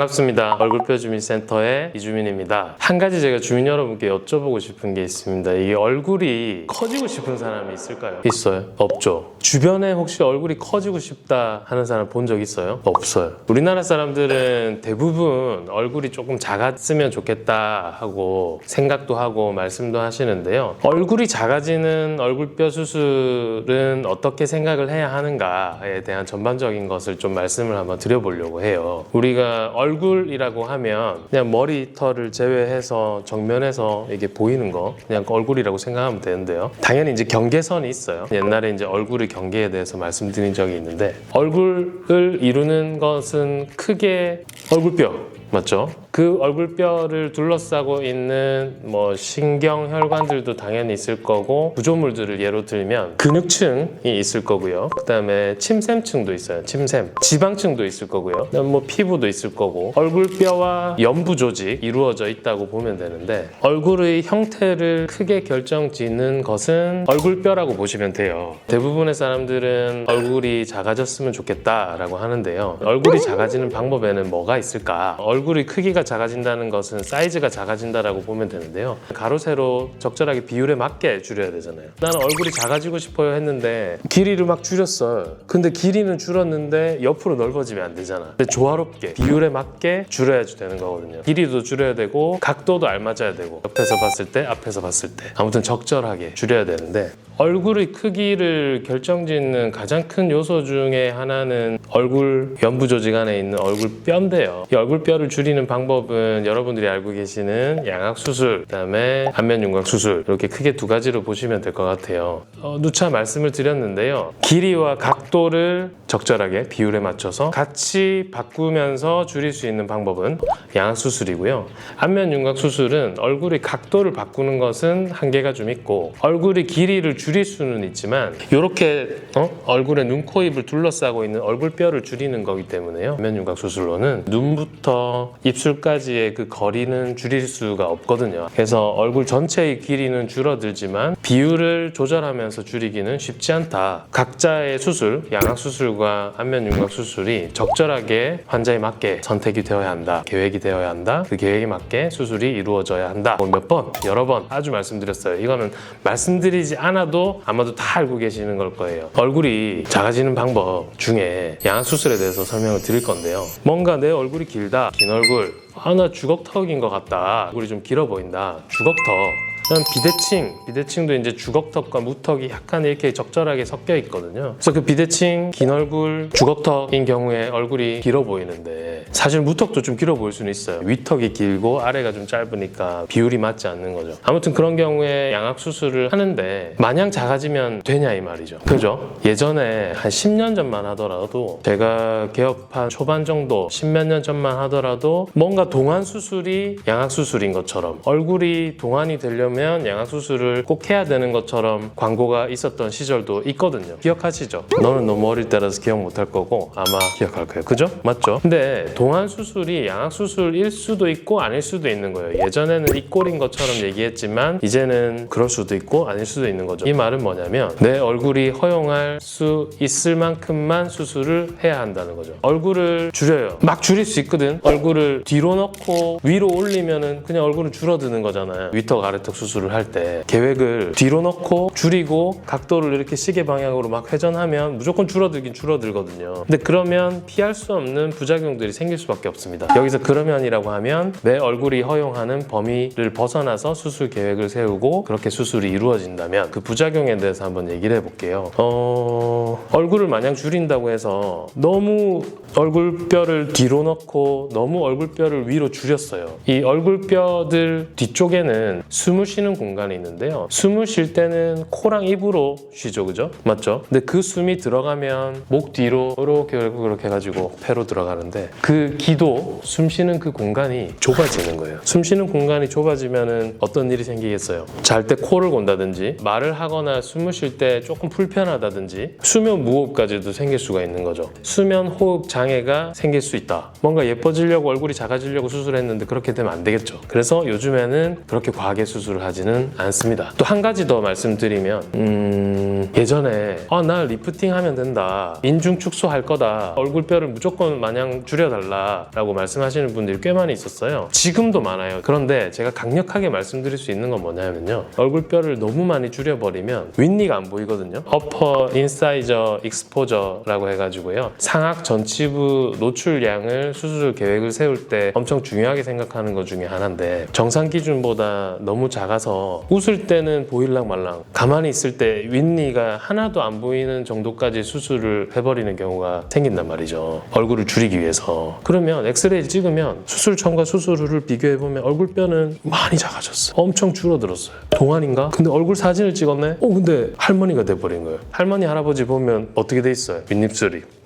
반갑습니다. 얼굴뼈 주민센터의 이주민입니다. 한 가지 제가 주민 여러분께 여쭤보고 싶은 게 있습니다. 이게 얼굴이 커지고 싶은 사람이 있을까요? 있어요? 없죠. 주변에 혹시 얼굴이 커지고 싶다 하는 사람 본 적 있어요? 없어요. 우리나라 사람들은 대부분 얼굴이 조금 작았으면 좋겠다 하고 생각도 하고 말씀도 하시는데요. 얼굴이 작아지는 얼굴뼈 수술은 어떻게 생각을 해야 하는가에 대한 전반적인 것을 좀 말씀을 한번 드려보려고 해요. 우리가 얼굴이라고 하면 그냥 머리털을 제외해서 정면에서 이게 보이는 거 그냥 얼굴이라고 생각하면 되는데요. 당연히 이제 경계선이 있어요. 옛날에 이제 얼굴의 경계에 대해서 말씀드린 적이 있는데 얼굴을 이루는 것은 크게 얼굴뼈 맞죠? 그 얼굴뼈를 둘러싸고 있는 뭐 신경 혈관들도 당연히 있을 거고 구조물들을 예로 들면 근육층이 있을 거고요. 그다음에 침샘층도 있어요. 침샘, 지방층도 있을 거고요. 뭐 피부도 있을 거고 얼굴뼈와 연부 조직 이루어져 있다고 보면 되는데 얼굴의 형태를 크게 결정 짓는 것은 얼굴뼈라고 보시면 돼요. 대부분의 사람들은 얼굴이 작아졌으면 좋겠다라고 하는데요. 얼굴이 작아지는 방법에는 뭐가 있을까? 얼굴의 크기가 작아진다는 것은 사이즈가 작아진다라고 보면 되는데요. 가로 세로 적절하게 비율에 맞게 줄여야 되잖아요. 나는 얼굴이 작아지고 싶어요 했는데 길이를 막 줄였어. 근데 길이는 줄었는데 옆으로 넓어지면 안 되잖아. 근데 조화롭게 비율에 맞게 줄여야지 되는 거거든요. 길이도 줄여야 되고 각도도 알맞아야 되고 옆에서 봤을 때 앞에서 봤을 때 아무튼 적절하게 줄여야 되는데 얼굴의 크기를 결정짓는 가장 큰 요소 중에 하나는 얼굴 연부 조직 안에 있는 얼굴뼈인데요. 이 얼굴뼈를 줄이는 방법은 여러분들이 알고 계시는 양악 수술, 그다음에 안면 윤곽 수술 이렇게 크게 두 가지로 보시면 될 것 같아요. 어, 누차 말씀을 드렸는데요. 길이와 각도를 적절하게 비율에 맞춰서 같이 바꾸면서 줄일 수 있는 방법은 양악 수술이고요. 안면 윤곽 수술은 얼굴의 각도를 바꾸는 것은 한계가 좀 있고 얼굴의 길이를 줄일 수는 있지만 이렇게 어? 얼굴에 눈, 코, 입을 둘러싸고 있는 얼굴뼈를 줄이는 거기 때문에요. 안면 윤곽 수술로는 눈부터 입술까지의 그 거리는 줄일 수가 없거든요. 그래서 얼굴 전체의 길이는 줄어들지만 비율을 조절하면서 줄이기는 쉽지 않다. 각자의 수술, 양악 수술과 안면 윤곽 수술이 적절하게 환자에 맞게 선택이 되어야 한다. 계획이 되어야 한다. 그 계획에 맞게 수술이 이루어져야 한다. 뭐몇 번, 여러 번 아주 말씀드렸어요. 이거는 말씀드리지 않아도 아마도 다 알고 계시는 걸 거예요. 얼굴이 작아지는 방법 중에 양악 수술에 대해서 설명을 드릴 건데요. 뭔가 내 얼굴이 길다, 긴 얼굴, 아나 주걱턱인 것 같다. 얼굴이 좀 길어 보인다. 주걱턱. 그다음 비대칭, 비대칭도 이제 주걱턱과 무턱이 약간 이렇게 적절하게 섞여 있거든요. 그래서 그 비대칭, 긴 얼굴, 주걱턱인 경우에 얼굴이 길어 보이는데 사실 무턱도 좀 길어 보일 수는 있어요. 위턱이 길고 아래가 좀 짧으니까 비율이 맞지 않는 거죠. 아무튼 그런 경우에 양악 수술을 하는데 마냥 작아지면 되냐 이 말이죠. 그죠? 예전에 한 10년 전만 하더라도 제가 개업한 초반 정도, 10몇 년 전만 하더라도 뭔가 동안 수술이 양악 수술인 것처럼 얼굴이 동안이 되려면 양악 수술을 꼭 해야 되는 것처럼 광고가 있었던 시절도 있거든요. 기억하시죠? 너는 너무 어릴 때라서 기억 못할 거고 아마 기억할 거예요. 그죠? 맞죠? 근데 동안 수술이 양악 수술일 수도 있고 아닐 수도 있는 거예요. 예전에는 이 꼴인 것처럼 얘기했지만 이제는 그럴 수도 있고 아닐 수도 있는 거죠. 이 말은 뭐냐면 내 얼굴이 허용할 수 있을 만큼만 수술을 해야 한다는 거죠. 얼굴을 줄여요. 막 줄일 수 있거든. 얼굴을 뒤로 넣고 위로 올리면은 그냥 얼굴은 줄어드는 거잖아요. 위턱 아래턱 수술 을 할 때 계획을 뒤로 넣고 줄이고 각도를 이렇게 시계 방향으로 막 회전하면 무조건 줄어들긴 줄어들거든요. 근데 그러면 피할 수 없는 부작용들이 생길 수밖에 없습니다. 여기서 그러면이라고 하면 내 얼굴이 허용하는 범위를 벗어나서 수술 계획을 세우고 그렇게 수술이 이루어진다면 그 부작용에 대해서 한번 얘기를 해볼게요. 어, 얼굴을 마냥 줄인다고 해서 너무 얼굴뼈를 뒤로 넣고 너무 얼굴뼈를 위로 줄였어요. 이 얼굴뼈들 뒤쪽에는 숨을 쉬는 공간이 있는데요. 숨을 쉴 때는 코랑 입으로 쉬죠, 그죠? 맞죠? 근데 그 숨이 들어가면 목 뒤로 이렇게 이렇게 해가지고 폐로 들어가는데 그 기도 숨 쉬는 그 공간이 좁아지는 거예요. 숨 쉬는 공간이 좁아지면은 어떤 일이 생기겠어요? 잘 때 코를 곤다든지 말을 하거나 숨을 쉴 때 조금 불편하다든지 수면 무호흡까지도 생길 수가 있는 거죠. 수면 호흡 장애가 생길 수 있다. 뭔가 예뻐지려고 얼굴이 작아지려고 수술했는데 그렇게 되면 안 되겠죠. 그래서 요즘에는 그렇게 과하게 수술을 수술을 하지는 않습니다. 또 한 가지 더 말씀드리면 음, 예전에 아, 나 리프팅 하면 된다. 인중 축소할 거다. 얼굴뼈를 무조건 마냥 줄여달라 라고 말씀하시는 분들이 꽤 많이 있었어요. 지금도 많아요. 그런데 제가 강력하게 말씀드릴 수 있는 건 뭐냐면요. 얼굴뼈를 너무 많이 줄여버리면 윗니가 안 보이거든요. 어퍼 인사이저 익스포저라고 해가지고요. 상악 전치부 노출량을 수술 계획을 세울 때 엄청 중요하게 생각하는 것 중에 하나인데 정상 기준보다 너무 작 아서 웃을 때는 보일랑 말랑 가만히 있을 때 윗니가 하나도 안 보이는 정도까지 수술을 해버리는 경우가 생긴단 말이죠. 얼굴을 줄이기 위해서. 그러면 엑스레이를 찍으면 수술 전과 수술 후를 비교해 보면 얼굴뼈는 많이 작아졌어. 엄청 줄어들었어요. 동안인가? 근데 얼굴 사진을 찍었네. 어 근데 할머니가 돼버린 거예요. 할머니 할아버지 보면 어떻게 돼 있어요? 윗입술이.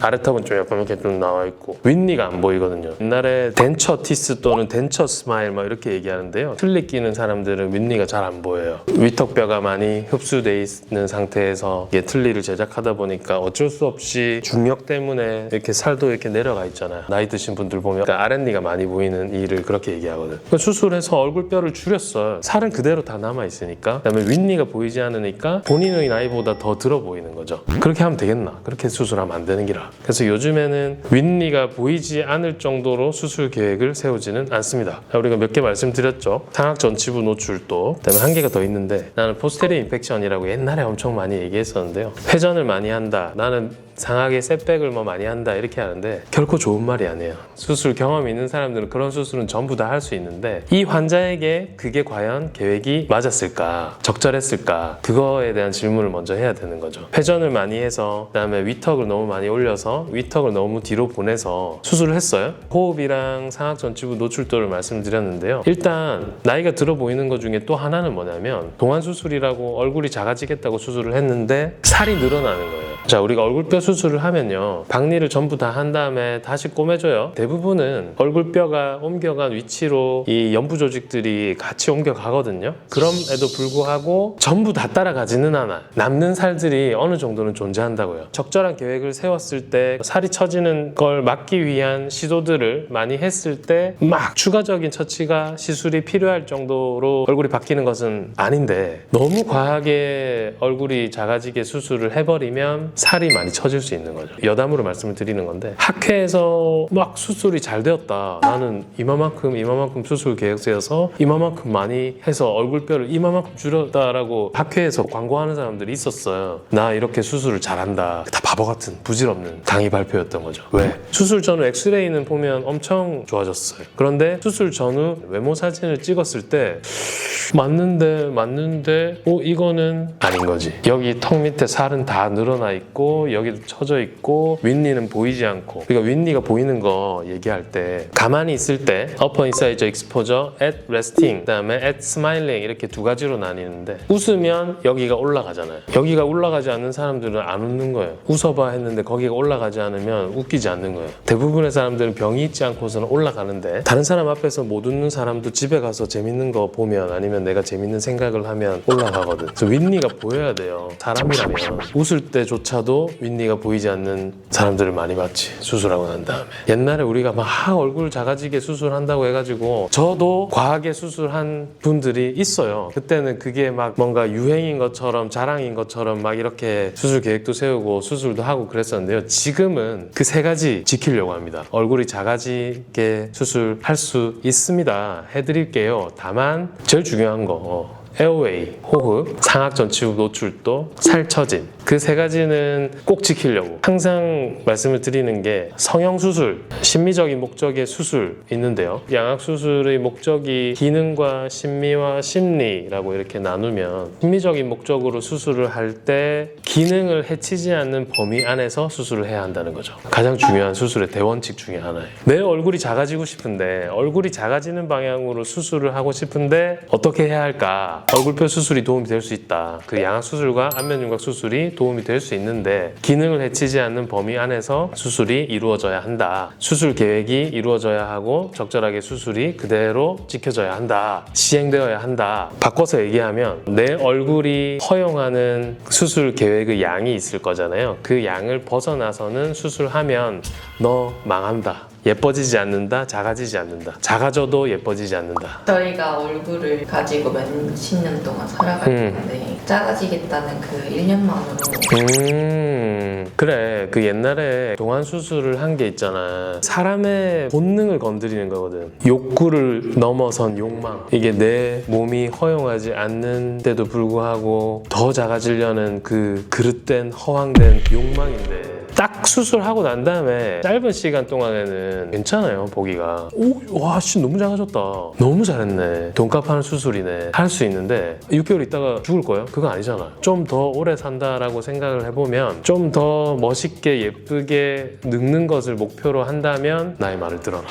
아래턱은 좀 약간 이렇게 좀 나와 있고 윗니가 안 보이거든요. 옛날에 덴처 티스 또는 덴처 스마일 뭐 이렇게 얘기하는데요. 틀니 끼는 사람들은 윗니가 잘 안 보여요. 위턱뼈가 많이 흡수돼 있는 상태에서 이게 틀니를 제작하다 보니까 어쩔 수 없이 중력 때문에 이렇게 살도 이렇게 내려가 있잖아요. 나이 드신 분들 보면 그러니까 아랫니가 많이 보이는 이를 그렇게 얘기하거든. 그러니까 수술해서 얼굴뼈를 줄였어요. 살은 그대로 다 남아 있으니까 그다음에 윗니가 보이지 않으니까 본인의 나이보다 더 들어 보이는 거죠. 그렇게 하면 되겠나? 그렇게 수술하면 안 되는 기라. 그래서 요즘에는 윗니가 보이지 않을 정도로 수술 계획을 세우지는 않습니다. 자, 우리가 몇 개 말씀드렸죠. 상악 전치부 노출도 그다음에 한 개가 더 있는데 나는 포스테리 인펙션이라고 옛날에 엄청 많이 얘기했었는데요. 회전을 많이 한다. 나는 상하게 셋백을 뭐 많이 한다 이렇게 하는데 결코 좋은 말이 아니에요. 수술 경험 있는 사람들은 그런 수술은 전부 다 할 수 있는데 이 환자에게 그게 과연 계획이 맞았을까, 적절했을까 그거에 대한 질문을 먼저 해야 되는 거죠. 회전을 많이 해서 그다음에 위턱을 너무 많이 올려서 위턱을 너무 뒤로 보내서 수술을 했어요. 호흡이랑 상악 전치부 노출도를 말씀드렸는데요. 일단 나이가 들어 보이는 것 중에 또 하나는 뭐냐면 동안 수술이라고 얼굴이 작아지겠다고 수술을 했는데 살이 늘어나는 거예요. 자, 우리가 얼굴뼈 수술을 하면요. 박리를 전부 다 한 다음에 다시 꼬매줘요. 대부분은 얼굴뼈가 옮겨간 위치로 이 연부 조직들이 같이 옮겨가거든요. 그럼에도 불구하고 전부 다 따라가지는 않아. 남는 살들이 어느 정도는 존재한다고요. 적절한 계획을 세웠을 때 살이 처지는 걸 막기 위한 시도들을 많이 했을 때 막 추가적인 처치가 시술이 필요할 정도로 얼굴이 바뀌는 것은 아닌데 너무 과하게 얼굴이 작아지게 수술을 해버리면 살이 많이 처질 수 있는 거죠. 여담으로 말씀을 드리는 건데 학회에서 막 수술이 잘 되었다. 나는 이마만큼 이마만큼 수술 계획서여서 이마만큼 많이 해서 얼굴뼈를 이마만큼 줄였다라고 학회에서 광고하는 사람들이 있었어요. 나 이렇게 수술을 잘한다. 다 바보 같은 부질없는 강의 발표였던 거죠. 왜? 수술 전후 엑스레이는 보면 엄청 좋아졌어요. 그런데 수술 전후 외모 사진을 찍었을 때 맞는데 맞는데 어 이거는 아닌 거지 여기 턱 밑에 살은 다 늘어나 있고 여기도 처져 있고 윗니는 보이지 않고. 그러니까 윗니가 보이는 거 얘기할 때 가만히 있을 때 upper incisor exposure at resting 그다음에 at smiling 이렇게 두 가지로 나뉘는데 웃으면 여기가 올라가잖아요. 여기가 올라가지 않는 사람들은 안 웃는 거예요. 웃어봐 했는데 거기가 올라가지 않으면 웃기지 않는 거예요. 대부분의 사람들은 병이 있지 않고서는 올라가는데 다른 사람 앞에서 못 웃는 사람도 집에 가서 재밌는 거 보면 아니면 내가 재밌는 생각을 하면 올라가거든. 그래서 윗니가 보여야 돼요. 사람이라면. 웃을 때조차 도 윗니가 보이지 않는 사람들을 많이 봤지. 수술하고 난 다음에. 옛날에 우리가 막 얼굴 작아지게 수술한다고 해가지고 저도 과하게 수술한 분들이 있어요. 그때는 그게 막 뭔가 유행인 것처럼 자랑인 것처럼 막 이렇게 수술 계획도 세우고 수술도 하고 그랬었는데요. 지금은 그 세 가지 지키려고 합니다. 얼굴이 작아지게 수술할 수 있습니다. 해드릴게요. 다만 제일 중요한 거 어, 에어웨이, 호흡, 상악 전치부 노출도, 살처짐 그 세 가지는 꼭 지키려고 항상 말씀을 드리는 게 성형 수술, 심미적인 목적의 수술 있는데요. 양악 수술의 목적이 기능과 심미와 심리라고 이렇게 나누면 심미적인 목적으로 수술을 할 때 기능을 해치지 않는 범위 안에서 수술을 해야 한다는 거죠. 가장 중요한 수술의 대원칙 중에 하나예요. 내 얼굴이 작아지고 싶은데 얼굴이 작아지는 방향으로 수술을 하고 싶은데 어떻게 해야 할까? 얼굴뼈 수술이 도움이 될 수 있다. 그 양악 수술과 안면 윤곽 수술이 도움이 될 수 있는데 기능을 해치지 않는 범위 안에서 수술이 이루어져야 한다. 수술 계획이 이루어져야 하고 적절하게 수술이 그대로 지켜져야 한다. 시행되어야 한다. 바꿔서 얘기하면 내 얼굴이 허용하는 수술 계획의 양이 있을 거잖아요. 그 양을 벗어나서는 수술하면 너 망한다. 예뻐지지 않는다, 작아지지 않는다. 작아져도 예뻐지지 않는다. 저희가 얼굴을 가지고 몇십 년 동안 살아갈 음. 텐데 작아지겠다는 그 1년만으로 음, 그래. 그 옛날에 동안 수술을 한 게 있잖아. 사람의 본능을 건드리는 거거든. 욕구를 넘어선 욕망. 이게 내 몸이 허용하지 않는데도 불구하고 더 작아지려는 그 그릇된 허황된 욕망인데. 딱 수술하고 난 다음에 짧은 시간 동안에는 괜찮아요 보기가. 오와씨 너무 작아졌다. 너무 잘했네. 돈값 하는 수술이네. 할 수 있는데 6개월 있다가 죽을 거예요? 그거 아니잖아. 좀 더 오래 산다라고 생각을 해보면 좀 더 멋있게 예쁘게 늙는 것을 목표로 한다면 나의 말을 들어라